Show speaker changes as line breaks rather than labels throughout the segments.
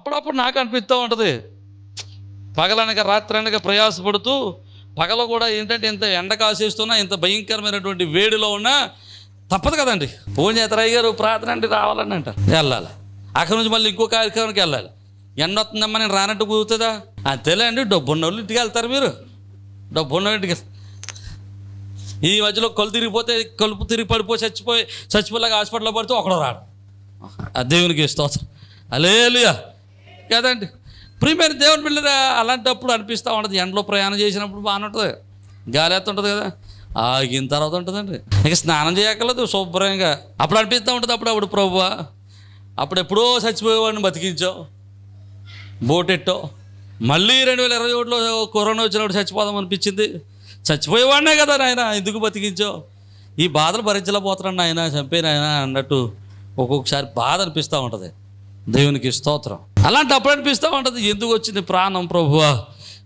అప్పుడప్పుడు నాకు అనిపిస్తూ ఉంటుంది. పగలనక రాత్రి ప్రయాసపడుతూ పగల కూడా ఏంటంటే ఇంత ఎండ కాసేస్తున్నా ఇంత భయంకరమైనటువంటి వేడిలో ఉన్నా తప్పదు కదండి. ఫోన్ గారు ప్రార్థన అంటే రావాలని అంటారు వెళ్ళాలి. అక్కడి నుంచి మళ్ళీ ఇంకో కార్యక్రమానికి వెళ్ళాలి. ఎండ వస్తుందమ్మా నేను రానట్టు కుదురుతుందా? అంతేలే అండి డబ్బు వాళ్ళు ఇంటికి వెళ్తారు మీరు. డబ్బున్న ఇంటికి ఈ మధ్యలో కళ్ళు తిరిగిపోతే కలుపు తిరిగి పడిపోయి చచ్చిపోయి చచ్చిపోలేక హాస్పిటల్లో పడితే ఒకడు రాడు. ఆ దేవునికి స్తోత్రం. అలేలుయా కదండి. ప్రియమైన దేవుని పిల్లరా అలాంటప్పుడు అనిపిస్తూ ఉంటుంది. ఎండలో ప్రయాణం చేసినప్పుడు బాగానే ఉంటుంది. గాలి ఎత్తుంటుంది కదా? ఆగిన తర్వాత ఉంటుందండి. ఇక స్నానం చేయక్కర్లేదు శుభ్రంగా. అప్పుడు అనిపిస్తూ ఉంటుంది అప్పుడు అప్పుడు ప్రభువా. అప్పుడు ఎప్పుడో చచ్చిపోయేవాడిని బతికించావు. బోటెట్టో. మళ్ళీ రెండు వేల ఇరవై ఒకటిలో కరోనా వచ్చినప్పుడు చచ్చిపోదాం అనిపించింది. చచ్చిపోయేవాడినే కదా నాయన ఎందుకు బతికించావు? ఈ బాధలు భరించలేకపోతున్నాను నాయన చంపేనాయన అన్నట్టు ఒక్కొక్కసారి బాధ అనిపిస్తూ ఉంటుంది. దేవునికి స్తోత్రం. అలాంటి అప్పుడు అనిపిస్తూ ఉంటుంది ఎందుకు వచ్చింది ప్రాణం ప్రభువా?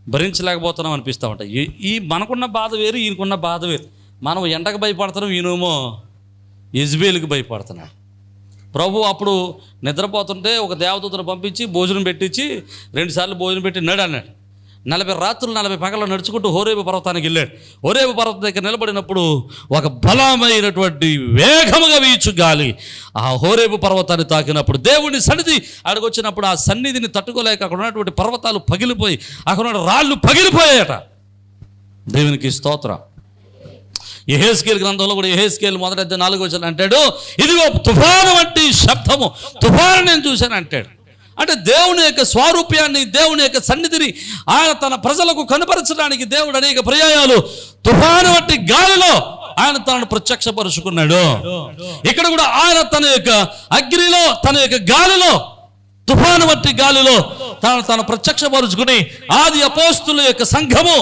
భరించలేకపోతున్నాం అనిపిస్తూ ఉంటాయి ఈ- మనకున్న బాధ వేరు ఈయనకున్న బాధ వేరు. మనం ఎండకు భయపడుతున్నాం ఈయనేమో యజ్బేలుకి భయపడుతున్నాడు. ప్రభు అప్పుడు నిద్రపోతుంటే ఒక దేవదూతను పంపించి భోజనం పెట్టించి రెండుసార్లు భోజనం పెట్టినాడు అన్నాడు. నలభై రాత్రులు నలభై పగలు నడుచుకుంటూ హోరేబు పర్వతానికి వెళ్ళాడు. హోరేబు పర్వతం దగ్గర నిలబడినప్పుడు ఒక బలమైనటువంటి వేగముగా వీచు గాలి ఆ హోరేబు పర్వతాన్ని తాకినప్పుడు దేవుని సన్నిధి అక్కడికి వచ్చినప్పుడు ఆ సన్నిధిని తట్టుకోలేక అక్కడ ఉన్నటువంటి పర్వతాలు పగిలిపోయి అక్కడ ఉన్న రాళ్ళు పగిలిపోయాయట. దేవునికి స్తోత్రం. ఎహేస్కేల్ గ్రంథంలో కూడా ఎహేస్కేల్ మొదట నాలుగు వచ్చిన అంటాడు ఇదిగో తుఫాను వంటి శబ్దము తుఫాను నేను చూశాను అంటాడు. అంటే దేవుని యొక్క స్వారూప్యాన్ని దేవుని యొక్క సన్నిధిని ఆయన తన ప్రజలకు కనపరచడానికి దేవుడు అనేక పర్యాయాలు తుఫాను వంటి గాలిలో ఆయన తనను ప్రత్యక్షపరుచుకున్నాడు. ఇక్కడ కూడా ఆయన తన యొక్క అగ్నిలో తన యొక్క గాలిలో తుఫాను వంటి గాలిలో తను తను ప్రత్యక్షపరుచుకుని ఆది అపోస్తుల యొక్క సంఘము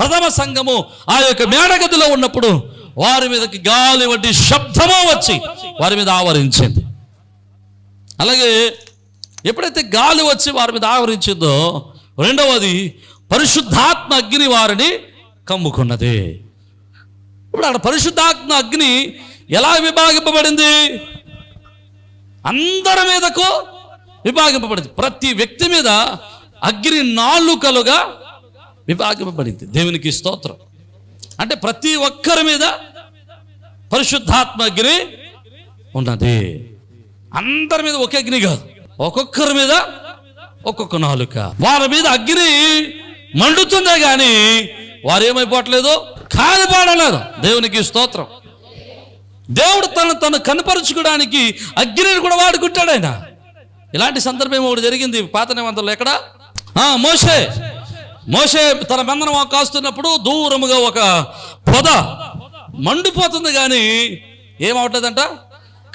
ప్రథమ సంఘము ఆ యొక్క మేడగదిలో ఉన్నప్పుడు వారి మీదకి గాలి వంటి శబ్దము వచ్చి వారి మీద ఆవరించింది. అలాగే ఎప్పుడైతే గాలి వచ్చి వారి మీద ఆవరించిందో రెండవది పరిశుద్ధాత్మ అగ్ని వారిని కమ్ముకున్నది. ఇప్పుడు అక్కడ పరిశుద్ధాత్మ అగ్ని ఎలా విభాగింపబడింది? అందరి మీదకు విభాగింపబడింది. ప్రతి వ్యక్తి మీద అగ్ని నాలుకలుగా విభాగింపబడింది. దేవునికి స్తోత్రం. అంటే ప్రతి ఒక్కరి మీద పరిశుద్ధాత్మ అగ్ని ఉన్నది. అందరి మీద ఒకే అగ్ని కాదు. ఒక్కొక్కరి మీద ఒక్కొక్క నాలుక. వారి మీద అగ్ని మండుతుందే కానీ వారు ఏమైపోవట్లేదు కాలిపోవడలేదు. దేవునికి స్తోత్రం. దేవుడు తను తను కనపరుచుకోవడానికి అగ్నిని కూడా వాడుకుంటాడు ఆయన. ఇలాంటి సందర్భం ఒకటి జరిగింది పాత నిబంధనలు ఎక్కడ? మోసే మోసే తన బంధనం కాస్తున్నప్పుడు దూరముగా ఒక పొద మండిపోతుంది కానీ ఏమవట్లేదంట?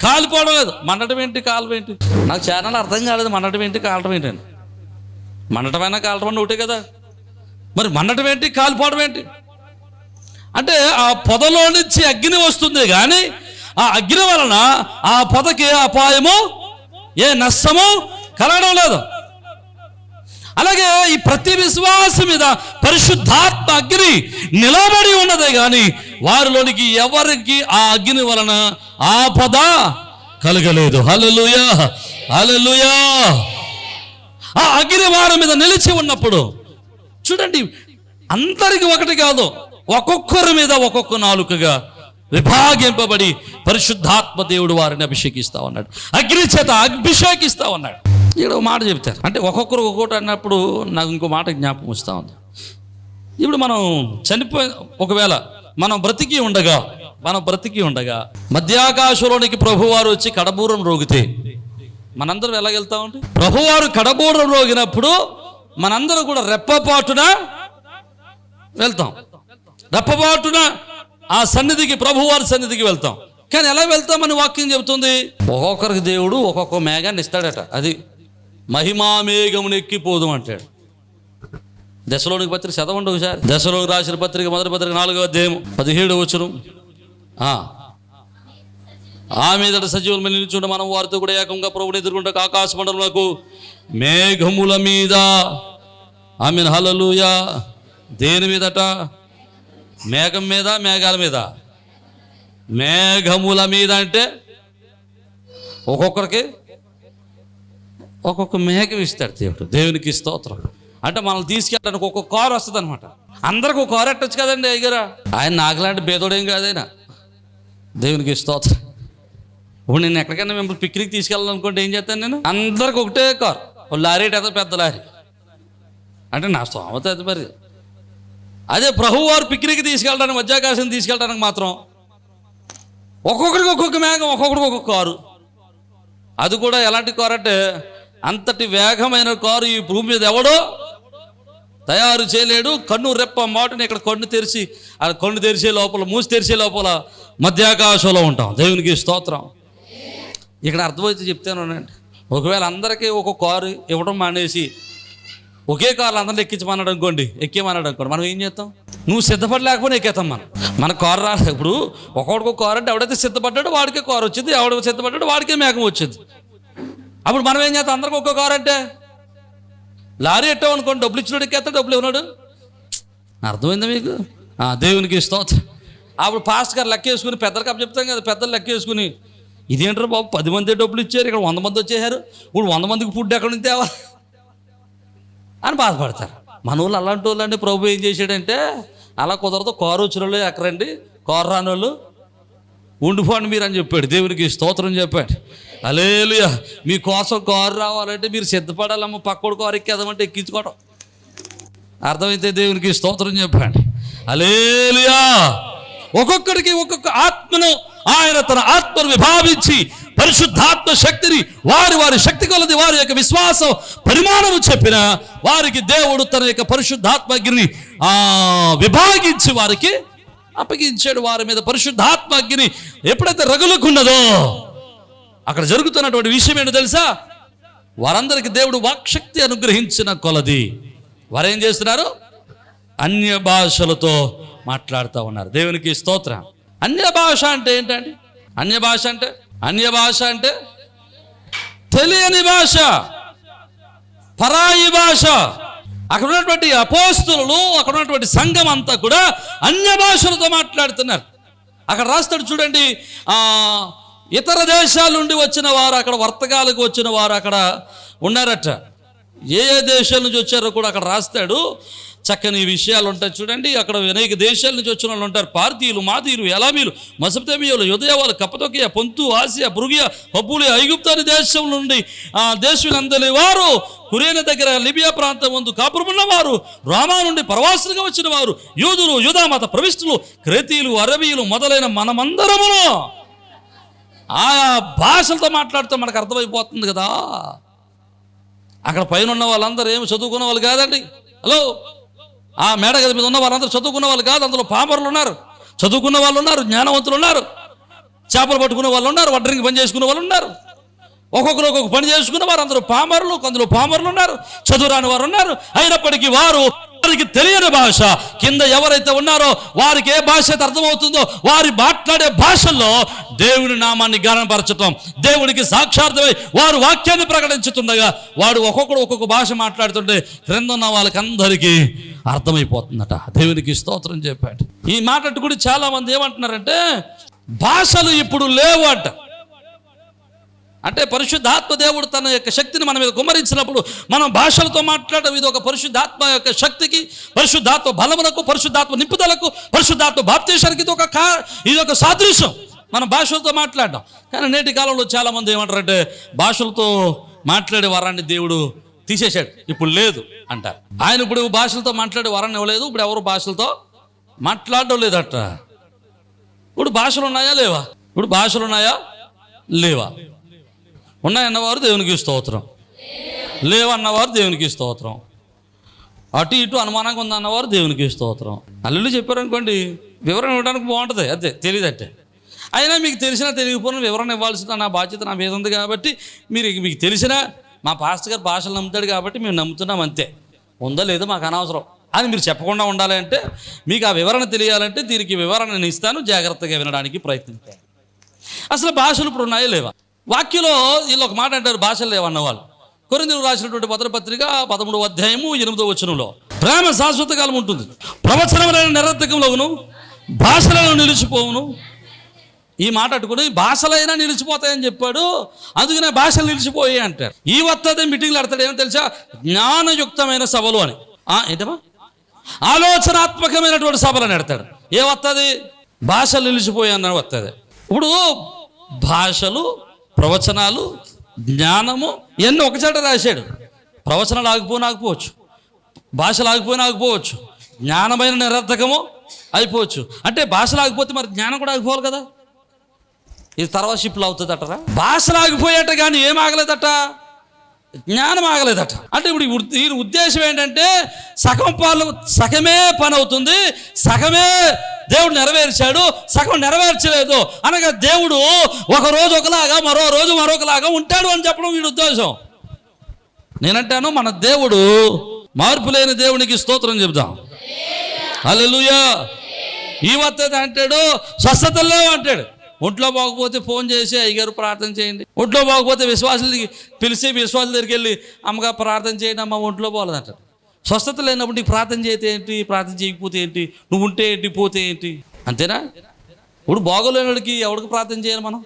కాలిపోవడం లేదు. మండటం ఏంటి కాలం ఏంటి? నాకు చాలా అర్థం కాలేదు. మండటం ఏంటి కాలటం ఏంటి అని. మండటమైనా కాలటం అని ఒకటే కదా. మరి మండటం ఏంటి కాలిపోవడం ఏంటి? అంటే ఆ పొదలో నుంచి అగ్ని వస్తుంది కానీ ఆ అగ్ని వలన ఆ పొదకి అపాయము ఏ నష్టము కలగడం లేదు. అలాగే ఈ ప్రతి విశ్వాసం మీద పరిశుద్ధాత్మ అగ్ని నిలబడి ఉన్నదే కానీ వారిలోనికి ఎవరికి ఆ అగ్ని వలన ఆపద కలగలేదు. హలలుయా హల్లెలూయా! ఆ అగ్ని వారి మీద నిలిచి ఉన్నప్పుడు చూడండి అందరికి ఒకటి కాదు ఒక్కొక్కరి మీద ఒక్కొక్క నాలుకగా విభాగింపబడి పరిశుద్ధాత్మ దేవుడు వారిని అభిషేకిస్తా ఉన్నాడు. అగ్ని చేత అభిషేకిస్తా ఉన్నాడు. ఇక్కడ ఒక మాట చెప్తారు. అంటే ఒక్కొక్కరు ఒక్కొక్కటి అన్నప్పుడు నాకు ఇంకో మాట జ్ఞాపకం వస్తూ ఉంది. ఇప్పుడు మనం చనిపోయి ఒకవేళ మనం బ్రతికి ఉండగా మనం బ్రతికి ఉండగా మధ్యాకాశంలోనికి ప్రభువారు వచ్చి కడబూరం రోగితే మనందరం ఎలా వెళ్తామండి? ప్రభువారు కడబూరం రోగినప్పుడు మనందరం కూడా రెప్పపాటున వెళ్తాం. రెప్పపాటున ఆ సన్నిధికి ప్రభువారి సన్నిధికి వెళ్తాం. కానీ ఎలా వెళ్తామని వాక్యం చెబుతుంది? ఒక్కొక్కరికి దేవుడు ఒక్కొక్క మేఘాన్ని ఇస్తాడట. అది మహిమా మేఘమును ఎక్కిపోదు అంటాడు దశలోనికి పత్రిక చదవండి ఒకసారి దశలోకి రాసిన పత్రిక మొదటి పత్రిక నాలుగో అధ్యాయం పదిహేడు వచ్చును ఆ. మీదట సజీవుల మీద మనం వారితో కూడా ఏకంగా ప్రభుని ఎదుర్కొంటే. ఆకాశ మండలకు మేఘముల మీద. ఆమె హలలుయ దేని మీదట? మేఘం మీద మేఘాల మీద. మేఘముల మీద అంటే ఒక్కొక్కరికి ఒక్కొక్క మేఘం ఇస్తాడు దేవుడు. దేవునికి స్తోత్రం. అంటే మనల్ని తీసుకెళ్ళడానికి ఒక్కొక్క కారు వస్తుంది అనమాట అందరికి ఒక కారు ఎట్టచ్చు కదండి అయ్యగారా. ఆయన నాకులాంటి బేదోడేం కాదైనా దేవునికి స్తోత్రం. ఇప్పుడు నేను ఎక్కడికైనా మిమ్మల్ని పిక్నిక్ తీసుకెళ్ళాలనుకుంటే ఏం చేస్తాను నేను? అందరికి ఒకటే కారు. ఓ లారీ ఏదో పెద్ద లారీ. అంటే నా స్తోమత అది మరి. అదే ప్రభు వారు పిక్నిక్ తీసుకెళ్ళడానికి మధ్యాకాశం తీసుకెళ్ళడానికి మాత్రం ఒక్కొక్కరికి ఒక్కొక్క మేఘం ఒక్కొక్కరికి ఒక్కొక్క కారు. అది కూడా ఎలాంటి కారు అంటే అంతటి వేగమైన కారు ఈ భూమి మీద ఎవడో తయారు చేయలేడు. కన్ను రెప్ప మాటని ఇక్కడ కన్ను తెరిచి ఆ కన్ను తెరిచే లోపల మూసి తెరిచే లోపల మధ్యాకాశంలో ఉంటాం. దేవునికి స్తోత్రం. ఇక్కడ అర్థమైతే చెప్తానండి ఒకవేళ అందరికీ ఒక కారు ఇవ్వడం మానేసి ఒకే కారు అందరిని ఎక్కించమన్నాడు అనుకోండి ఎక్కేమన్నాడు అనుకోండి మనం ఏం చేస్తాం? నువ్వు సిద్ధపడలేకపోయినా ఎక్కేస్తాం మనం. మన కారు రాలేదు. ఇప్పుడు ఒక్కొక్కడికి ఒక కారు అంటే ఎవడైతే సిద్ధపడ్డాడో వాడికే కారు వచ్చింది ఎవడికి సిద్ధపడ్డాడో వాడికే మేకం వచ్చింది. అప్పుడు మనం ఏం చేస్తాం? అందరికి ఒక్కో కారు అంటే లారీ ఎట్టావు అనుకోండి డబ్బులు ఇచ్చినాడు ఎక్కేస్తా డబ్బులు ఇవ్వనాడు. అర్థమైందా మీకు? దేవునికి స్తోత్రం. అప్పుడు పాస్ట్ గారు లెక్క వేసుకుని పెద్దలకు అప్పు చెప్తాం కదా పెద్దలు లెక్క వేసుకుని ఇదేంటారు బాబు పది మంది డబ్బులు ఇచ్చారు ఇక్కడ వంద మంది వచ్చేసారు ఇప్పుడు వంద మందికి ఫుడ్ ఎక్కడ నుంచి తేవా? అని బాధపడతారు. మన వాళ్ళు అలాంటి వాళ్ళు అంటే ప్రభు ఏం చేశాడంటే అలా కుదరదు కారు వచ్చిన వాళ్ళు ఎక్కరండి కారు రాని వాళ్ళు ఉండిపోండి మీరు అని చెప్పాడు. దేవునికి స్తోత్రం చెప్పాడు. అలేలుయ మీకోసం కారు రావాలంటే మీరు సిద్ధపడాలమ్మ పక్కడు కారు ఎక్కేదామంటే ఎక్కించుకోవడం అర్థమైతే దేవునికి స్తోత్రం చెప్పండి. అలేలుయా ఒక్కొక్కడికి ఒక్కొక్క ఆత్మను ఆయన తన ఆత్మను విభావించి పరిశుద్ధాత్మ శక్తిని వారి వారి శక్తి కొలది వారి యొక్క విశ్వాసం పరిమాణము చెప్పిన వారికి దేవుడు తన యొక్క పరిశుద్ధాత్మగిరిని విభాగించి వారికి అప్పగించాడు. వారి మీద పరిశుద్ధాత్మగిని ఎప్పుడైతే రగులుకున్నదో అక్కడ జరుగుతున్నటువంటి విషయం ఏంటో తెలుసా? వారందరికి దేవుడు వాక్శక్తి అనుగ్రహించిన కొలది. వారేం చేస్తున్నారు? అన్య భాషలతో మాట్లాడుతూ ఉన్నారు. దేవునికి స్తోత్రం. అన్య భాష అంటే ఏంటండి? అన్య భాష అంటే? అన్య భాష అంటే తెలియని భాష పరాయి భాష. అక్కడ ఉన్నటువంటి అపోస్తులు అక్కడ ఉన్నటువంటి సంఘం అంతా కూడా అన్య భాషలతో మాట్లాడుతున్నారు. అక్కడ రాస్తాడు చూడండి ఇతర దేశాల నుండి వచ్చిన వారు అక్కడ వర్తకాలకు వచ్చిన వారు అక్కడ ఉన్నారట. ఏ ఏ దేశాల నుంచి వచ్చారో కూడా అక్కడ రాస్తాడు. చక్కని విషయాలు ఉంటాయి చూడండి. అక్కడ అనేక దేశాల నుంచి వచ్చిన వాళ్ళు ఉంటారు. పార్థీయులు మాదీయులు ఎలామీలు మసపతమీయులు యుదయవాలు కప్పతొకియ పొంతు ఆసియా బృగియా పప్పులి ఐగుప్తాని దేశం నుండి ఆ దేశులందరి వారు కురేన దగ్గర లిబియా ప్రాంతం ముందు కాపురమున్నవారు రామా నుండి ప్రవాసులుగా వచ్చిన వారు యూదులు యూదామత ప్రవిష్టులు క్రేతీయులు అరబీయులు మొదలైన మనమందరమును ఆ భాషలతో మాట్లాడితే మనకు అర్థమైపోతుంది కదా. అక్కడ పైన ఉన్న వాళ్ళందరూ ఏమి చదువుకున్న వాళ్ళు కాదండి. హలో? ఆ మేడ గది మీద ఉన్న వాళ్ళందరూ చదువుకున్న వాళ్ళు కాదు. అందులో పామరులు ఉన్నారు. చదువుకున్న వాళ్ళు ఉన్నారు. జ్ఞానవంతులు ఉన్నారు. చేపలు పట్టుకునే వాళ్ళు ఉన్నారు. వడ్రింగ్ పని చేసుకునే వాళ్ళు ఉన్నారు. ఒక్కొక్కరు ఒక్కొక్క పని చేసుకున్న వారు. అందరూ పామరులు కొందరు పామరులు ఉన్నారు. చదువురాని వారు ఉన్నారు. అయినప్పటికీ వారు వారికి తెలియని భాష. కింద ఎవరైతే ఉన్నారో వారికి ఏ భాష అయితే అర్థమవుతుందో వారి మాట్లాడే భాషల్లో దేవుని నామాన్ని గానపరచటం దేవునికి సాక్షార్థమై వారు వాక్యాన్ని ప్రకటించుతుండగా వాడు ఒక్కొక్కడు ఒక్కొక్క భాష మాట్లాడుతుంటే క్రింద ఉన్న వాళ్ళకి అందరికీ అర్థమైపోతుందట. దేవునికి స్తోత్రం చెప్పాడు. ఈ మాట కూడా చాలా మంది ఏమంటున్నారంటే భాషలు ఇప్పుడు లేవు అంట. అంటే పరిశుద్ధాత్మ దేవుడు తన యొక్క శక్తిని మన మీద కుమ్మరించినప్పుడు మనం భాషలతో మాట్లాడడం ఇది ఒక పరిశుద్ధాత్మ యొక్క శక్తికి పరిశుద్ధాత్మ బలములకు పరిశుద్ధాత్మ నింపుదలకు పరిశుద్ధాత్మ బాప్తీశానికి ఇది ఒక కా ఇది ఒక సాదృశ్యం. మనం భాషలతో మాట్లాడడం. కానీ నేటి కాలంలో చాలామంది ఏమంటారంటే భాషలతో మాట్లాడే వరాన్ని దేవుడు తీసేశాడు. ఇప్పుడు లేదు అంటారు. ఆయన ఇప్పుడు భాషలతో మాట్లాడే వరాన్ని ఇవ్వలేదు ఇప్పుడు ఎవరు భాషలతో మాట్లాడడం లేదట. ఇప్పుడు భాషలు ఉన్నాయా లేవా? ఇప్పుడు భాషలు ఉన్నాయా లేవా? ఉన్నాయన్నవారు దేవునికి స్తోత్రం. లేవన్నవారు దేవునికి స్తోత్రం. అటు ఇటు అనుమానంగా ఉందన్నవారు దేవునికి స్తోత్రం. అల్లుళ్ళు చెప్పారనుకోండి వివరణ ఇవ్వడానికి బాగుంటుంది. అదే తెలియదట్టే అయినా మీకు తెలిసినా తెలియకపోయినా వివరణ ఇవ్వాల్సిన నా బాధ్యత నా మీద ఉంది కాబట్టి మీరు మీకు తెలిసినా మా పాస్టర్ గారు భాషలు నమ్ముతాడు కాబట్టి మేము నమ్ముతున్నాం అంతే. ఉందో లేదో మాకు అనవసరం. అని మీరు చెప్పకుండా ఉండాలి అంటే మీకు ఆ వివరణ తెలియాలంటే దీనికి వివరణ నేను ఇస్తాను జాగ్రత్తగా వినడానికి ప్రయత్నిస్తాను అసలు భాషలు ఇప్పుడు ఉన్నాయో లేవా? వాక్యలో వీళ్ళు ఒక మాట అంటారు భాషలు లేవన్న వాళ్ళు. కొరిందులు రాసినటువంటి పత్రపత్రిక పదమూడవ పదమూడు అధ్యాయము ఎనిమిదో వచనంలో ప్రేమ శాశ్వత కాలం ఉంటుంది. ప్రవచనమైన నిరర్థకంలోను భాషలను నిలిచిపోవును. ఈ మాట అట్టుకుని భాషలైనా నిలిచిపోతాయని చెప్పాడు అందుకనే భాషలు నిలిచిపోయాయి అంటారు. ఈ వత్తదే మీటింగ్లు ఆడతాడు ఏమో తెలుసా? జ్ఞానయుక్తమైన సభలు అని. ఏంటమ్మా? ఆలోచనాత్మకమైనటువంటి సభలు అని అడతాడు ఏ వస్తుంది భాషలు నిలిచిపోయాయి అన్న వస్తుంది ఇప్పుడు భాషలు ప్రవచనాలు జ్ఞానము ఇవన్నీ ఒకచోట రాశాడు. ప్రవచనాలు ఆగిపోయినా ఆగిపోవచ్చు. భాషలు ఆగిపోయినా ఆగిపోవచ్చు. జ్ఞానమైన నిరర్థకము అయిపోవచ్చు. అంటే భాషలు ఆగిపోతే మరి జ్ఞానం కూడా ఆగిపోవాలి కదా? ఇది తర్వాత షిప్లు అవుతుందట భాషలు ఆగిపోయాట కానీ ఏం ఆగలేదట? జ్ఞానం ఆగలేదట. అంటే ఇప్పుడు ఈ దీని ఉద్దేశం ఏంటంటే సగం పాలు సగమే పని అవుతుంది సగమే దేవుడు నెరవేర్చాడు సగం నెరవేర్చలేదు అనగా దేవుడు ఒక రోజు ఒకలాగా మరో రోజు మరొకలాగా ఉంటాడు అని చెప్పడం వీడి ఉద్దేశం. నేనంటాను మన దేవుడు మార్పు లేని దేవునికి స్తోత్రం చెబుదాం. అల్లెలుయా ఈ వత్తది అంటాడు స్వస్థత లేవు అంటాడు. ఒంట్లో బాగపోతే ఫోన్ చేసి అయ్యగారు ప్రార్థన చేయండి. ఒంట్లో బాగపోతే విశ్వాసులు పిలిచి విశ్వాసుల దగ్గరికి వెళ్ళి అమ్మగా ప్రార్థన చేయండి అమ్మ ఒంట్లో పోలేదు స్వస్థత లేనప్పుడు నీకు ప్రార్థన చేస్తే ఏంటి? ప్రార్థన చేయకపోతే ఏంటి? నువ్వు ఉంటే ఏంటి? పోతే ఏంటి? అంతేనా? ఇప్పుడు బాగోలేని వాడికి ఎవరికి ప్రార్థన చేయాలి మనం?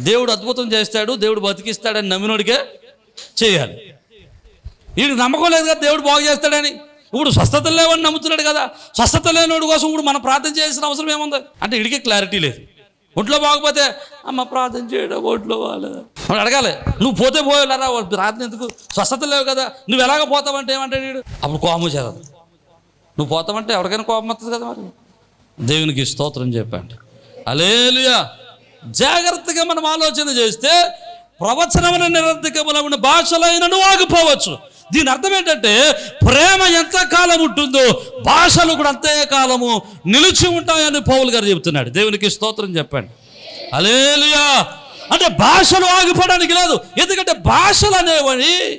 దేవుడు అద్భుతం చేస్తాడు దేవుడు బతికిస్తాడని నమ్మినోడికే చేయాలి. వీడికి నమ్మకం లేదు కదా దేవుడు బాగు చేస్తాడని. ఇప్పుడు స్వస్థత లేవని నమ్ముతున్నాడు కదా. స్వస్థత లేనివాడి కోసం ఇప్పుడు మనం ప్రార్థన చేయాల్సిన అవసరం ఏముంది? అంటే వీడికి క్లారిటీ లేదు. ఒంట్లో బాగపోతే అమ్మ ప్రార్థన చేయడం ఒంట్లో బాగాలేదా? మనం అడగాలి నువ్వు పోతే పోయేలారా వాడు ప్రార్థన ఎందుకు? స్వస్థత లేవు కదా నువ్వు ఎలాగ పోతావంటే ఏమంటాడు వీడు అప్పుడు కోపం చేరదు నువ్వు పోతావంటే ఎవరికైనా కోపం వస్తుంది కదా మరి? దేవునికి స్తోత్రం చెప్పండి. అలేలుయా జాగ్రత్తగా మనం ఆలోచన చేస్తే ప్రవచనముల నిరర్ధకములమైన భాషలైనను ఆగిపోవచ్చు. దీని అర్థం ఏంటంటే ప్రేమ ఎంత కాలం ఉంటుందో భాషలు కూడా అంతే కాలము నిలిచి ఉంటాయని పౌలు గారు చెబుతున్నాడు. దేవునికి స్తోత్రం చెప్పండి. అలేలుయా అంటే భాషలు ఆగిపోవడానికి లేదు. ఎందుకంటే భాషలు అనేవని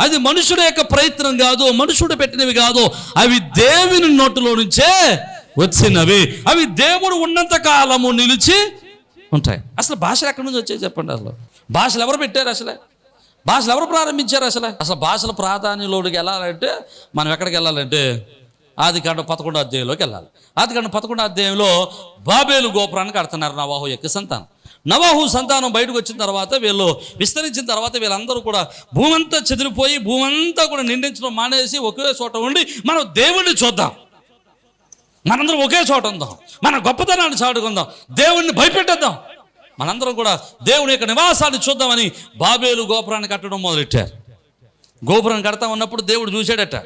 అది మనుషుడు యొక్క ప్రయత్నం కాదు మనుషుడు పెట్టినవి కాదు. అవి దేవుని నోటిలో నుంచే వచ్చినవి. అవి దేవుడు ఉన్నంత కాలము నిలిచి ఉంటాయి. అసలు భాషలు ఎక్కడి నుంచి వచ్చాయి చెప్పండి అసలు? భాషలు ఎవరు పెట్టారు అసలే? భాషలు ఎవరు ప్రారంభించారు అసలే? అసలు భాషల ప్రాధాన్యలోకి వెళ్ళాలంటే మనం ఎక్కడికి వెళ్ళాలంటే? ఆది కాండ పదకొండో అధ్యాయంలోకి వెళ్ళాలి. ఆది కాండ పదకొండో అధ్యాయంలో బాబేలు గోపురానికి కడుతున్నారు నవాహు యొక్క సంతానం. నవాహు సంతానం బయటకు వచ్చిన తర్వాత వీళ్ళు విస్తరించిన తర్వాత వీళ్ళందరూ కూడా భూమంతా చెదిరిపోయి భూమంతా కూడా నిండించడం మానేసి ఒకే చోట ఉండి మనం దేవుణ్ణి చూద్దాం. మనందరం ఒకే చోట ఉందాం. మన గొప్పతనాన్ని చాటుకుందాం. దేవుణ్ణి భయపెట్టేద్దాం. మనందరం కూడా దేవుని యొక్క నివాసాన్ని చూద్దామని బాబేలు గోపురాన్ని కట్టడం మొదలెట్టారు. గోపురం కడతా ఉన్నప్పుడు దేవుడు చూశాడట.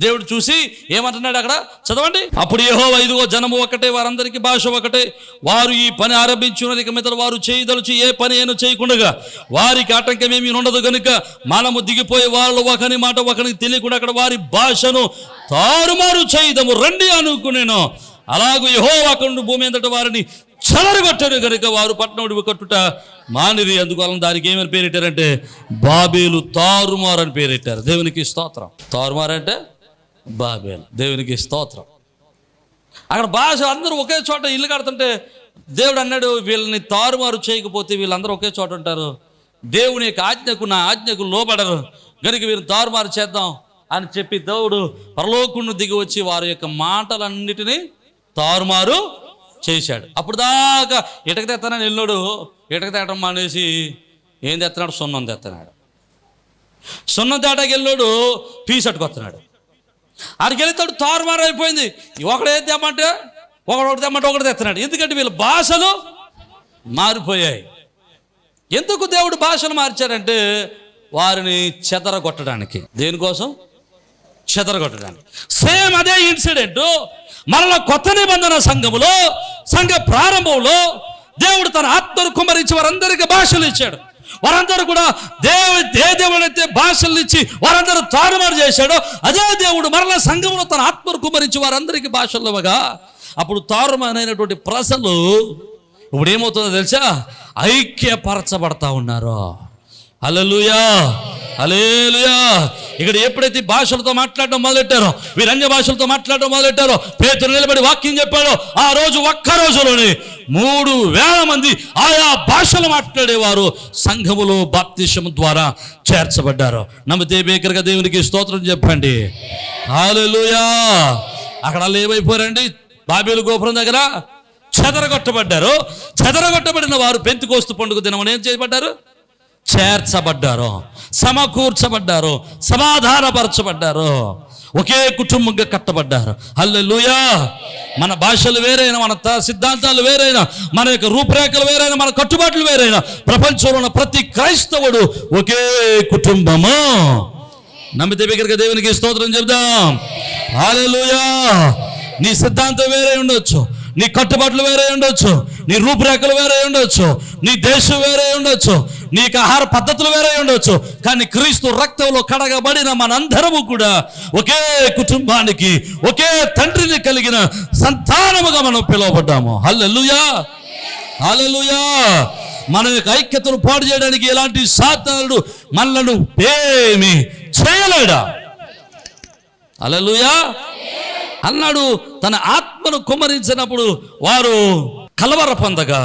దేవుడు చూసి ఏమంటున్నాడు అక్కడ? చదవండి. అప్పుడు ఏహో ఐదుగో జనము ఒకటే వారందరికీ భాష ఒకటే. వారు ఈ పని ఆరంభించున్నది ఇక మీద వారు చేయదలుచు ఏ పని అయినా చేయకుండా వారికి ఆటంకమేమీ ఉండదు కనుక మనము దిగిపోయే వాళ్ళు ఒకని మాట ఒకరికి తెలియకుండా అక్కడ వారి భాషను తారుమారు చేయదము. రండి అనుకునేను. అలాగూ యహో అక్కడ భూమి అంతట వారిని చెలరగొట్టారు కనుక వారు పట్టణం కట్టుట మానిరి. అందువలన దానికి ఏమని పేరెట్టారంటే బాబేలు తారుమారు అని పేరెట్టారు దేవునికి స్తోత్రం. తారుమారు అంటే బాబేలు. దేవునికి స్తోత్రం. అక్కడ భాష అందరూ ఒకే చోట ఇల్లు కడుతుంటే దేవుడు అన్నాడు వీళ్ళని తారుమారు చేయకపోతే వీళ్ళందరూ ఒకే చోట ఉంటారు. దేవుని యొక్క ఆజ్ఞకు నా ఆజ్ఞకు లోబడరు. గనుక వీరు తారుమారు చేద్దాం అని చెప్పి దేవుడు పరలోకును దిగి వచ్చి వారి యొక్క మాటలన్నిటినీ తారుమారు చేశాడు. అప్పుడు దాకా ఇటక తెత్తనని వెళ్ళాడు ఇటక తేటం మానేసి ఏం తెస్తున్నాడు సున్నం తెస్తున్నాడు సున్నం తేటకి వెళ్ళాడు పీస్ వస్తున్నాడు ఆడికి వెళ్తాడు తారుమారు అయిపోయింది. ఒకడు ఏం తెమ్మంటే ఒకడు ఒకటి తెమ్మంటే ఒకటి తెస్తున్నాడు ఎందుకంటే వీళ్ళ భాషలు మారిపోయాయి. ఎందుకు దేవుడు భాషను మార్చాడంటే వారిని చెదరగొట్టడానికి. దేనికోసం? చెదరగొట్టడానికి. సేమ్ అదే ఇన్సిడెంట్ మరలా కొత్త నిబంధన సంఘములో సంఘ ప్రారంభంలో దేవుడు తన ఆత్మను కుమరించి వారందరికీ భాషలు ఇచ్చాడు. వారందరూ కూడా దేవుడు ఏ దేవుడైతే భాషలు ఇచ్చి వారందరూ తారుమారు చేశాడో. అదే దేవుడు మరలా సంఘంలో తన ఆత్మను కుమరించి వారందరికీ భాషలు ఇవ్వగా అప్పుడు తారుమారైనటువంటి ప్రజలు ఇప్పుడు ఏమవుతుందో తెలుసా? ఐక్యపరచబడతా ఉన్నారు. అలలుయా అలేలుయా ఇక్కడ ఎప్పుడైతే భాషలతో మాట్లాడడం మొదలెట్టారో వీరు అన్య భాషలతో మాట్లాడడం మొదలెట్టారో పేతులు నిలబడి వాక్యం చెప్పాడో ఆ రోజు ఒక్క రోజులోనే మూడు వేల మంది ఆయా భాషలు మాట్లాడేవారు సంఘములో బాప్తిషం ద్వారా చేర్చబడ్డారు. నమ్మితే బేకరిగా దేవునికి స్తోత్రం చెప్పండి. హాలెలూయా అక్కడ వాళ్ళు ఏమైపోయారండి? బాబేలు గోపురం దగ్గర చెదరగొట్టబడ్డారు. చెదరగొట్టబడిన వారు పెంతుకోస్తు పండుగ దినం ఏం చేయబడ్డారు? చేర్చబడ్డారు సమకూర్చబడ్డారు సమాధానపరచబడ్డారు. ఒకే కుటుంబంగా కట్టబడ్డారు. హల్లెలూయా! మన భాషలు వేరైనా మన త- సిద్ధాంతాలు వేరైనా మన యొక్క రూపురేఖలు వేరైనా మన కట్టుబాట్లు వేరైనా ప్రపంచంలో ఉన్న ప్రతి క్రైస్తవుడు ఒకే కుటుంబము. నమ్మితే బిగ్గరగా దేవునికి స్తోత్రం చెప్దాం హల్లెలూయా! నీ సిద్ధాంతం వేరే ఉండొచ్చు నీ కట్టుబాట్లు వేరే ఉండొచ్చు నీ రూపురేఖలు వేరే ఉండొచ్చు నీ దేశం వేరే ఉండొచ్చు నీకు ఆహార పద్ధతులు వేరే ఉండవచ్చు కానీ క్రీస్తు రక్తంలో కడగబడిన మనందరము కూడా ఒకే కుటుంబానికి ఒకే తండ్రిని కలిగిన సంతానముగా మనం పిలువబడ్డాము. హల్లెలుయా! హల్లెలుయా! మన యొక్క ఐక్యతను పాడు చేయడానికి ఎలాంటి సాతానుడు మనలను ఏమి చేయలేడా? అలలుయా అన్నాడు తన ఆత్మను కుమ్మరించినప్పుడు వారు కలవర పొందగా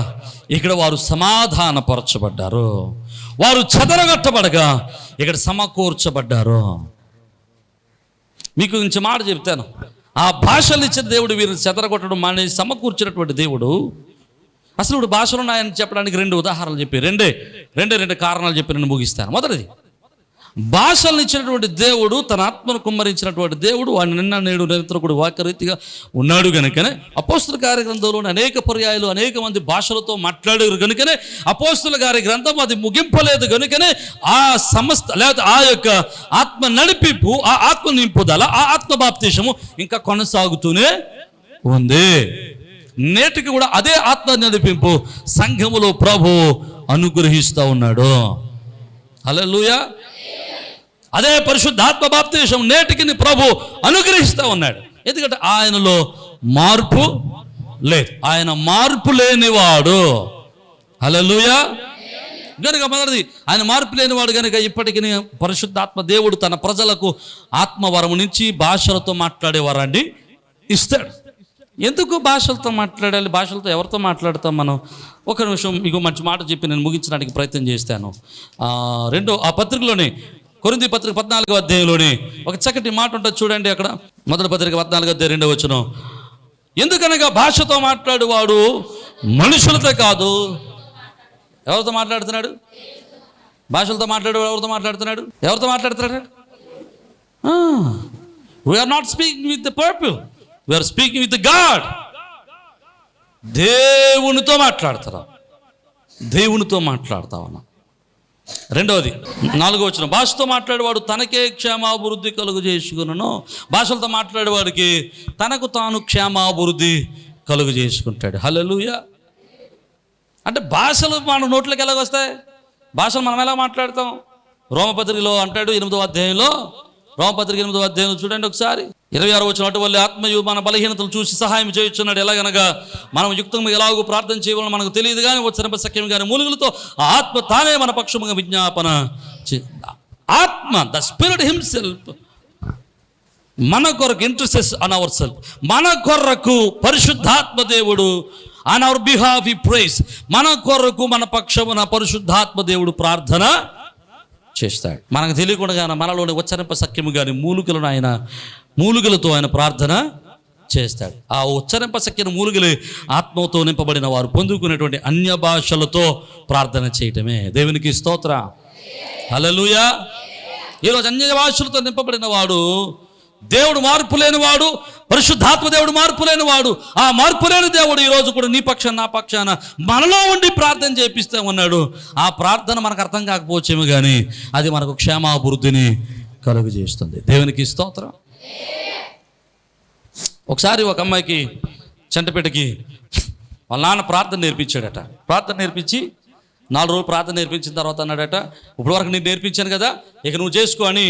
ఇక్కడ వారు సమాధానపరచబడ్డారు. వారు చెదరగట్టబడగా ఇక్కడ సమకూర్చబడ్డారు. మీకు ఇంచు మాట చెప్తాను. ఆ భాషలు ఇచ్చిన దేవుడు వీరిని చెదరగొట్టడం మానే సమకూర్చినటువంటి దేవుడు అసలు ఇప్పుడు భాషలు ఉన్నాయని చెప్పడానికి రెండు ఉదాహరణలు చెప్పి రెండే రెండే రెండు కారణాలు చెప్పి నేను ముగిస్తాను. మొదటిది భాషలను ఇచ్చినటువంటి దేవుడు తన ఆత్మను కుమ్మరించినటువంటి దేవుడు వాడిని నిన్న నేడు నిరంతరం కూడా వాక్యరీతిగా ఉన్నాడు గనుకనే అపోస్తుల కార్యగ్రంథంలోని అనేక పర్యాయాలు అనేక మంది భాషలతో మాట్లాడారు కనుకనే అపోస్తుల గారి గ్రంథం అది ముగింపలేదు గనుకనే ఆ సమస్త లేకపోతే ఆ యొక్క ఆత్మ నడిపింపు ఆ ఆత్మ నింపుదల ఆ ఆత్మ బాప్తీషము ఇంకా కొనసాగుతూనే ఉంది. నేటికి కూడా అదే ఆత్మ నడిపింపు సంఘములో ప్రభు అనుగ్రహిస్తూ ఉన్నాడు. హల్లెలూయా. అదే పరిశుద్ధాత్మ బాప్తీసం నేటికి ప్రభు అనుగ్రహిస్తూ ఉన్నాడు. ఎందుకంటే ఆయనలో మార్పు లేదు. ఆయన మార్పు లేనివాడు. హలలుయా కనుక మొదటిది ఆయన మార్పు లేనివాడు కనుక ఇప్పటికీ పరిశుద్ధాత్మ దేవుడు తన ప్రజలకు ఆత్మవరము నుంచి భాషలతో మాట్లాడే వరాన్ని ఇస్తాడు. ఎందుకు భాషలతో మాట్లాడాలి? భాషలతో ఎవరితో మాట్లాడతాం మనం? ఒక నిమిషం మీకు మంచి మాట చెప్పి నేను ముగించడానికి ప్రయత్నం చేస్తాను. రెండో ఆ పత్రికలోని కొరింది పత్రిక పద్నాలుగో అధ్యాయంలోని ఒక చక్కటి మాట ఉంటుంది చూడండి అక్కడ. మొదటి పత్రిక పద్నాలుగో అధ్యాయం రెండో వచ్చును ఎందుకనగా భాషతో మాట్లాడేవాడు మనుషులతో కాదు. ఎవరితో మాట్లాడుతున్నాడు? భాషలతో మాట్లాడేవాడు ఎవరితో మాట్లాడుతున్నాడు? ఎవరితో మాట్లాడుతున్నాడు? We are not speaking with the purple we are speaking with God దేవునితో మాట్లాడతారా? దేవునితో మాట్లాడతా ఉన్నా రెండవది నాలుగో వచ్చిన భాషతో మాట్లాడేవాడు తనకే క్షేమాభివృద్ధి కలుగు చేసుకును భాషలతో మాట్లాడేవాడికి తనకు తాను క్షేమాభివృద్ధి కలుగు చేసుకుంటాడు హల్లెలూయా. అంటే భాషలు మన నోట్లోకి ఎలాగొస్తాయి భాషలు మనం ఎలా మాట్లాడతాం? రోమపత్రికలో అంటాడు ఎనిమిదో అధ్యాయంలో. రోమపత్రిక ఎనిమిదో అధ్యాయంలో చూడండి ఒకసారి. ఇరవై ఆరు వచ్చిన అటువంటి ఆత్మయు మన బలహీనతలు చూసి సహాయం చేయొచ్చున్నాడు ఎలాగనగా మనం యుక్తంగా ఎలాగో ప్రార్థన చేయవాలని మనకు తెలియదు కానీ వచ్చిన సఖ్యం కానీ మూలుగులతో ఆత్మ తానే మన పక్షముగా విజ్ఞాపన చే- ఆత్మ ద స్పిరిట్ హిమ్సెల్ఫ్ మన కొరకు ఇంట్రెస్ట్ అన్ అవర్ సెల్ఫ్ మన కొరకు పరిశుద్ధాత్మ దేవుడు అన్ అవర్ బిహాఫ్ ఈ ప్రైస్ మన కొరకు మన పక్షమున పరిశుద్ధాత్మ దేవుడు ప్రార్థన చేస్తాడు. మనకు తెలియకుండా మనలోని ఉచ్చరింప సఖ్యము కానీ మూలుకలను ఆయన మూలుగలతో ఆయన ప్రార్థన చేస్తాడు. ఆ ఉచ్చరింప సఖ్యన మూలుగులు ఆత్మతో నింపబడిన వారు పొందుకునేటువంటి అన్య భాషలతో ప్రార్థన చేయటమే. దేవునికి స్తోత్ర. హల్లెలూయా. ఈరోజు అన్య భాషలతో నింపబడిన వాడు దేవుడు మార్పు లేనివాడు పరిశుద్ధాత్మ దేవుడు మార్పు లేనివాడు ఆ మార్పు లేని దేవుడు ఈరోజు కూడా నీ పక్షాన నా పక్షాన మనలో ఉండి ప్రార్థన చేపిస్తే ఉన్నాడు. ఆ ప్రార్థన మనకు అర్థం కాకపోవచ్చేమో కానీ అది మనకు క్షేమాభివృద్ధిని కలుగు చేస్తుంది దేవునికి స్తోత్రం. ఒకసారి ఒక అమ్మాయికి చెంటపేటకి వాళ్ళ నాన్న ప్రార్థన నేర్పించాడట. ప్రార్థన నేర్పించి నాలుగు రోజులు ప్రార్థన నేర్పించిన తర్వాత అన్నాడట ఇప్పుడు వరకు నేను నేర్పించాను కదా ఇక నువ్వు చేసుకో అని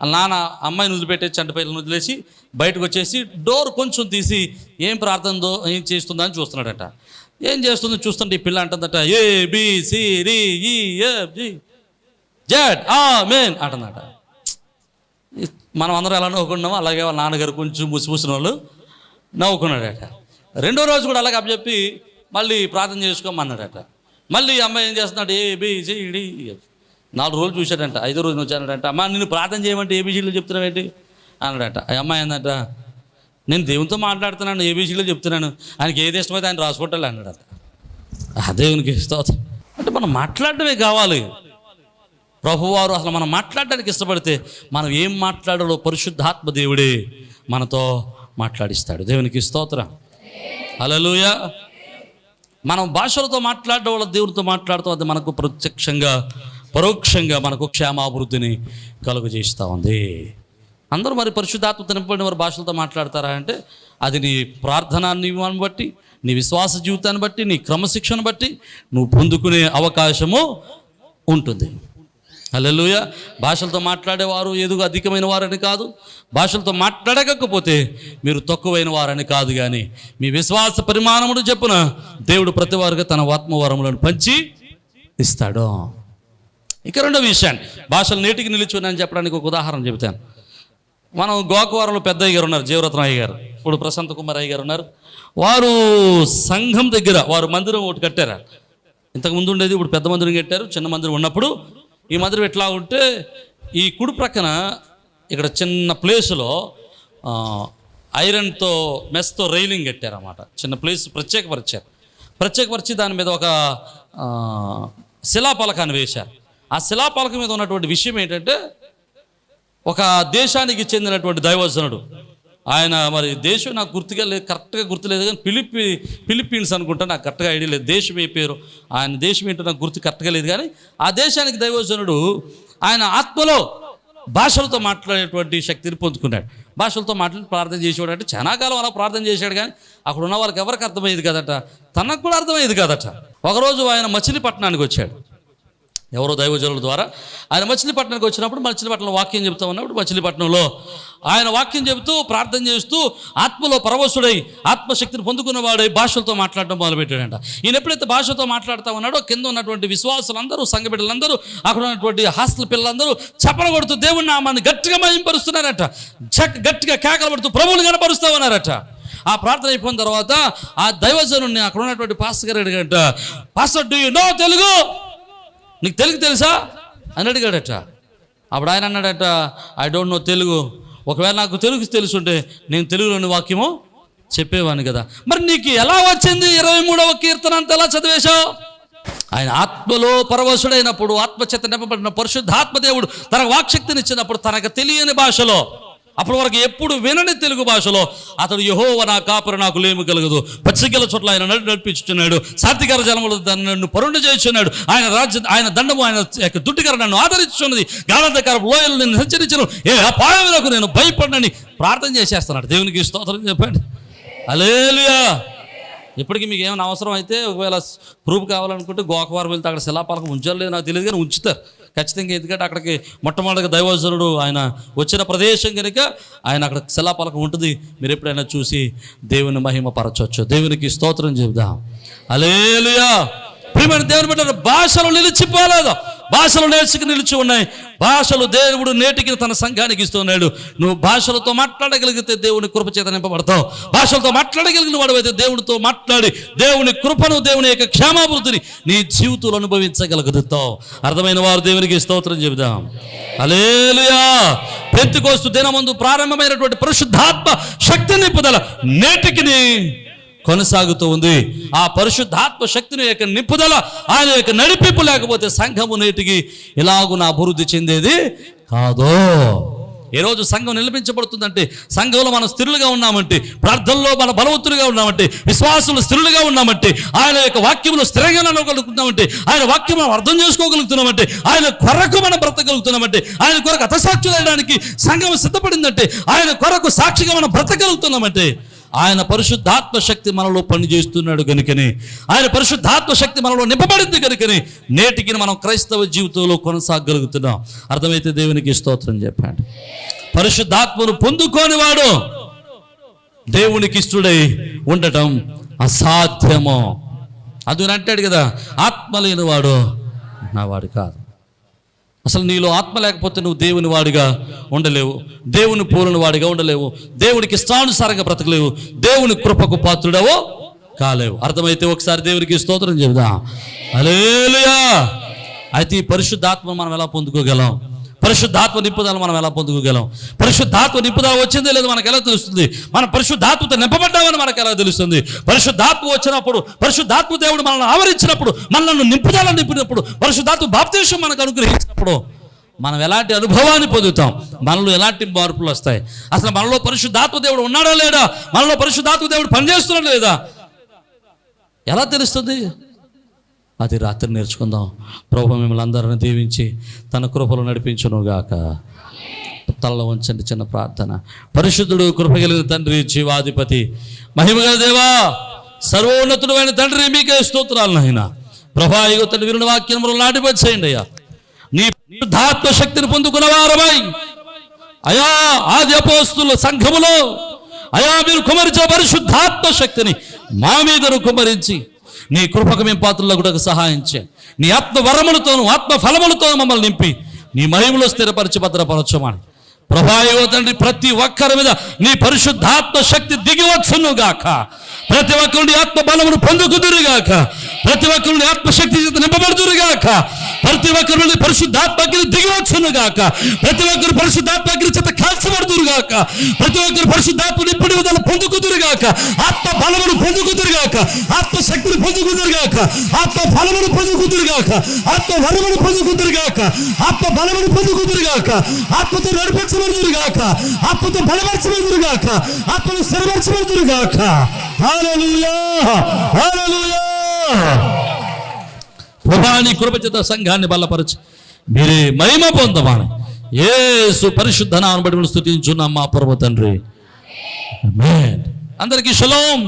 వాళ్ళ నాన్న అమ్మాయిని వదిలిపెట్టే చంట పిల్లలను వదిలేసి బయటకు వచ్చేసి డోర్ కొంచెం తీసి ఏం ప్రార్థనతో ఏం చేస్తుందో అని చూస్తున్నాడట. ఏం చేస్తుందో చూస్తుంటే ఈ పిల్ల అంటుందట A B C E F G Z amen అంటుందట. మనం అందరం ఎలా నవ్వుకున్నామో అలాగే వాళ్ళ నాన్నగారు కొంచెం ముసిముసిన వాళ్ళు నవ్వుకున్నాడట రెండో రోజు కూడా అలాగే చెప్పి మళ్ళీ ప్రార్థన చేసుకోమన్నాడట మళ్ళీ ఈ అమ్మాయి ఏం చేస్తున్నాడు? ఏ e, నాలుగు రోజులు చూశాడంట. ఐదో రోజు వచ్చాడంట. అమ్మా నిన్ను ప్రార్థన చేయమంటే ఏబీసీలు చెప్తున్నావేంటి అన్నాడట. ఆ అమ్మాయి ఏందంట? నేను దేవునితో మాట్లాడుతున్నాను ఏబీసీలో చెప్తున్నాను. ఆయనకి ఏది ఇష్టమైతే ఆయన రాసుకుంటాను అన్నాడట. ఆ దేవునికి ఇష్టం అంటే మనం మాట్లాడటమే కావాలి. ప్రభువారు అసలు మనం మాట్లాడడానికి ఇష్టపడితే మనం ఏం మాట్లాడాలో పరిశుద్ధాత్మ దేవుడే మనతో మాట్లాడిస్తాడు. దేవునికి స్తోత్రం. అలలుయా మనం భాషలతో మాట్లాడడం వల్ల దేవునితో మాట్లాడటం అది మనకు ప్రత్యక్షంగా పరోక్షంగా మనకు క్షేమాభివృద్ధిని కలుగజేస్తూ ఉంది. అందరూ మరి పరిశుద్ధాత్మ నింపబడిన వారి భాషలతో మాట్లాడతారా అంటే అది నీ ప్రార్థనా నియమాన్ని బట్టి నీ విశ్వాస జీవితాన్ని బట్టి నీ క్రమశిక్షణ బట్టి నువ్వు పొందుకునే అవకాశము ఉంటుంది. హల్లెలూయ. భాషలతో మాట్లాడేవారు ఎదుగు అధికమైన వారని కాదు. భాషలతో మాట్లాడకపోతే మీరు తక్కువైన వారని కాదు కానీ మీ విశ్వాస పరిమాణమును చెప్పున దేవుడు ప్రతి వారికి తన ఆత్మవరములను పంచి ఇస్తాడు. ఇక రెండో విషయాన్ని భాషలు నేటికి నిలుచున్నాయని చెప్పడానికి ఒక ఉదాహరణ చెబుతాను. మనం గోకవరంలో పెద్ద అయ్య గారు ఉన్నారు జీవరత్న అయ్య గారు. ఇప్పుడు ప్రశాంత్ కుమార్ అయ్య గారు ఉన్నారు. వారు సంఘం దగ్గర వారు మందిరం ఒకటి కట్టారు. ఇంతకు ముందు ఉండేది ఇప్పుడు పెద్ద మందిరం కట్టారు చిన్న మందిరం ఉన్నప్పుడు ఈ మందిరం ఎట్లా ఉంటే ఈ కుడి ప్రక్కన ఇక్కడ చిన్న ప్లేసులో ఐరన్తో మెస్తో రైలింగ్ కట్టారన్నమాట. చిన్న ప్లేస్ ప్రత్యేకపరిచారు. ప్రత్యేకపరిచి దాని మీద ఒక శిలాపలకాన్ని వేశారు. ఆ శిలాపలకం మీద ఉన్నటువంటి విషయం ఏంటంటే ఒక దేశానికి చెందినటువంటి దైవజనుడు ఆయన మరి దేశం నాకు గుర్తుగా లేదు కరెక్ట్గా గుర్తులేదు కానీ ఫిలిప్పి ఫిలిప్పీన్స్ అనుకుంటా నాకు కరెక్ట్గా ఐడియా లేదు. దేశం ఏ పేరు ఆయన దేశం ఏంటో నాకు గుర్తు కరెక్ట్గా లేదు కానీ ఆ దేశానికి దైవజనుడు ఆయన ఆత్మలో భాషలతో మాట్లాడేటువంటి శక్తిని పొందుకున్నాడు. భాషలతో మాట్లాడి ప్రార్థన చేసేవాడు అంటే చాలా కాలం అలా ప్రార్థన చేశాడు కానీ అక్కడ ఉన్న వాళ్ళకి ఎవరికి అర్థమయ్యేది కదట? తనకు కూడా అర్థమయ్యేది కదట. ఒకరోజు ఆయన మచిలీపట్నానికి వచ్చాడు. ఎవరో దైవజనుల ద్వారా. ఆయన మచిలీపట్నానికి వచ్చినప్పుడు మచిలీపట్నం వాక్యం చెప్తా ఉన్నప్పుడు మచిలీపట్నంలో ఆయన వాక్యం చెబుతూ ప్రార్థన చేస్తూ ఆత్మలో పరవశుడై ఆత్మశక్తిని పొందుకున్నవాడై భాషలతో మాట్లాడడం మొదలుపెట్టాడంట. ఈయన ఎప్పుడైతే భాషతో మాట్లాడుతూ ఉన్నాడో కింద ఉన్నటువంటి విశ్వాసులందరూ సంఘ బిడ్డలందరూ అక్కడ ఉన్నటువంటి హాస్టల్ పిల్లలందరూ చప్పల కొడుతూ దేవుని నామాన్ని గట్టిగా మహింపరుస్తున్నారట. చక్ గట్టిగా కేకలు పడుతూ ప్రభువులు కనపరుస్తూ ఉన్నారట. ఆ ప్రార్థన అయిపోయిన తర్వాత ఆ దైవజనుడిని అక్కడ ఉన్నటువంటి పాస్టర్ గారు అడిగంట pastor do you know Telugu నీకు తెలుగు తెలుసా? అని అడిగాడట. అప్పుడు ఆయన అన్నాడట ఐ డోంట్ నో తెలుగు. ఒకవేళ నాకు తెలుగు తెలుసుంటే నేను తెలుగులోని వాక్యము చెప్పేవాను కదా. మరి నీకు ఎలా వచ్చింది ఇరవై మూడవ కీర్తన అంత? ఎలా చదివేశావు? ఆయన ఆత్మలో పరవశుడైనప్పుడు ఆత్మచేత నింపబడిన పరిశుద్ధాత్మ ఆత్మదేవుడు తన వాక్శక్తిని ఇచ్చినప్పుడు తనకు తెలియని భాషలో అప్పటి వరకు ఎప్పుడు వినని తెలుగు భాషలో అతడు యహోవ నా కాపురు నాకు లేమి కలగదు. పచ్చికల చోట్ల ఆయన నడు నడిపించుచున్నాడు. సాత్వికార జనములు నన్ను పరుండు చేస్తున్నాడు ఆయన రాజ్య ఆయన దండము ఆయన యొక్క దుడ్డుకర నన్ను ఆదరించున్నది గాఢంధకార లోయలు నేను హెచ్చరించను. ఏ అపాయములకు నేను భయపడనని ప్రార్థన చేసేస్తున్నాడు. దేవునికి స్తోత్రం చెప్పండి. అలేలుయా ఇప్పటికీ మీకు ఏమైనా అవసరం అయితే ఒకవేళ ప్రూఫ్ కావాలనుకుంటే గోకవారం వెళ్తే అక్కడ శిలాపాలకు ఉంచాలి. లేదు నాకు తెలియదు కానీ ఉంచుతారు. ఖచ్చితంగా ఎందుకంటే అక్కడికి మొట్టమొదటిగా దైవజనుడు ఆయన వచ్చిన ప్రదేశం కనుక ఆయన అక్కడ శిలాపలకం ఉంటుంది. మీరు ఎప్పుడైనా చూసి దేవుని మహిమ పరచవచ్చు. దేవునికి స్తోత్రం చెబుదాం. అలేలుయా ప్రియమైన దేవుని బిడ్డలు భాషలు నిలిచిపోలేదు. భాషలు నేర్చుకు నిలిచి ఉన్నాయి. భాషలు దేవుడు నేటికి తన సంఘానికి ఇస్తున్నాడు. నువ్వు భాషలతో మాట్లాడగలిగితే దేవుని కృప చేత నింపబడతావు. భాషలతో మాట్లాడగలిగిన వాడు దేవుడితో మాట్లాడి దేవుని కృపను దేవుని యొక్క క్షేమాభివృద్ధిని నీ జీవితంలో అనుభవించగలుగుతావు. అర్థమైన వారు దేవునికి స్తోత్రం చెబుదాం. అలేలుయా పెంతుకోస్తు దినమందు ప్రారంభమైనటువంటి పరిశుద్ధాత్మ శక్తి నింపుదల నేటికి కొనసాగుతూ ఉంది. ఆ పరిశుద్ధాత్మ శక్తిని యొక్క నింపుదల ఆయన యొక్క నడిపింపు లేకపోతే సంఘము నేటికి ఇలాగున అభివృద్ధి చెందేది కాదు. ఈరోజు సంఘం నిలిపించబడుతుందంటే సంఘంలో మనం స్థిరులుగా ఉన్నామంటే ప్రార్థనలో మన బలవంతులుగా ఉన్నామంటే విశ్వాసులు స్థిరులుగా ఉన్నామంటే ఆయన యొక్క వాక్యములు స్థిరంగా నడవగలుగుతున్నామంటే ఆయన వాక్యం మనం అర్థం చేసుకోగలుగుతున్నామంటే ఆయన కొరకు మనం బ్రతకగలుగుతున్నామంటే ఆయన కొరకు అతసాక్షులు వేయడానికి సంఘం సిద్ధపడిందంటే ఆయన కొరకు సాక్షిగా మనం బ్రతకగలుగుతున్నామంటే ఆయన పరిశుద్ధాత్మ శక్తి మనలో పనిచేస్తున్నాడు కనుకనే ఆయన పరిశుద్ధాత్మ శక్తి మనలో నింపబడింది కనుకనే నేటికి మనం క్రైస్తవ జీవితంలో కొనసాగలుగుతున్నాం అర్థమైతే దేవునికి స్తోత్రం చెప్పండి. పరిశుద్ధాత్మను పొందుకోని వాడు దేవునికి ఇష్టడై ఉండటం అసాధ్యమో. అది అంటాడు కదా ఆత్మ లేనివాడు నావాడు కాదు. అసలు నీలో ఆత్మ లేకపోతే నువ్వు దేవుని వాడిగా ఉండలేవు. దేవుని పూలని వాడిగా ఉండలేవు. దేవునికి ఇష్టానుసారంగా బ్రతకలేవు. దేవుని కృపకు పాత్రుడవో కాలేవు. అర్థమైతే ఒకసారి దేవునికి స్తోత్రం చెబుదా. అలేలుయా అయితే ఈ పరిశుద్ధాత్మ మనం ఎలా పొందుకోగలం? పరిశుద్ధాత్మ నింపుదల మనం ఎలా పొందుకోగలం? పరిశుద్ధాత్మ నింపుదల వచ్చిందో లేదో మనకు ఎలా తెలుస్తుంది? మన పరిశుద్ధాత్మతో నింపబడ్డామని మనకు ఎలా తెలుస్తుంది? పరిశుద్ధాత్మ వచ్చినప్పుడు పరిశుద్ధాత్మ దేవుడు మనల్ని ఆవరించినప్పుడు మనల్ని నింపుదల నింపినప్పుడు పరిశుద్ధాత్మ బాప్తీసం మనకు అనుగ్రహించినప్పుడు మనం ఎలాంటి అనుభవాన్ని పొందుతాం? మనలో ఎలాంటి మార్పులు వస్తాయి? అసలు మనలో పరిశుద్ధాత్మ దేవుడు ఉన్నాడా లేడా మనలో పరిశుద్ధాత్మ దేవుడు పనిచేస్తున్నాడా లేదా? ఎలా తెలుస్తుంది? అది రాత్రి నేర్చుకుందాం. ప్రభు మిమ్మల్ని అందరిని దీవించి తన కృపలు నడిపించునుగాక. తలలో ఉంచండి చిన్న ప్రార్థన. పరిశుద్ధుడు కృపగలిగిన తండ్రి జీవాధిపతి మహిమగల దేవా సర్వోన్నతుడు అయిన తండ్రి మీకే స్తోత్రాలు నాయన. ప్రభాయిగో తండ్రి విరుణ వాక్యములు నాటిపడి చేయండి అయ్యా. నీ పరిశుద్ధాత్మ శక్తిని పొందుకున్న వారమై. అయా ఆది అపోస్తుల సంఘములో. అయా మీరు కుమరించే పరిశుద్ధాత్మ శక్తిని మా మీదను కుమరించి నీ కృపకు మేము పాత్రలకు సహాయం చే నీ ఆత్మ వరములతోను ఆత్మ ఫలములతోను మమ్మల్ని నింపి నీ మహిమలో స్థిరపరిచి భద్రపరచమని. ప్రభాయో తండ్రి ప్రతి ఒక్కరి మీద నీ పరిశుద్ధాత్మ శక్తి దిగివచ్చును గాక. ప్రతి ఒక్కరిని ఆత్మ బలమును పొందుకుదురుగాక ప్రతి ఒక్కరిని ఆత్మశక్తి చేత నింపబడుదురుగాక ప్రతి ఒక్కరి నుండి పరిశుద్ధాత్మకి దిగి వచ్చును గాక. ప్రతి ఒక్కరు పరిశుద్ధాత్మకి చేత కాల్చబడుతురు గాక. ప్రతి ఒక్కరు పరిశుద్ధాత్మ ఇప్పుడు విధాలు పొందుకుతురు గాక. ఆత్మ బలమును పొందుకుతురు గాక. ఆత్మ శక్తిని పొందుకుతురు గాక. ఆత్మ ఫలమును పొందుకుతురు గాక. ఆత్మ వరమును పొందుకుతురు గాక. ఆత్మ బలమును పొందుకుతురు గాక. ఆత్మతో నడిపించబడుతురు గాక. ఆత్మతో బలపరచబడుతురు గాక. ఆత్మను స్థిరపరచబడుతురు గాక. Hallelujah! Hallelujah! ప్రభాని కృపచేత సంఘాన్ని బలపరచు. మీరే మహిమ పొందమని ఏసు పరిశుద్ధ నామబడి స్థుతించున్నాం మా పర్వ తండ్రి అందరికీ శలోం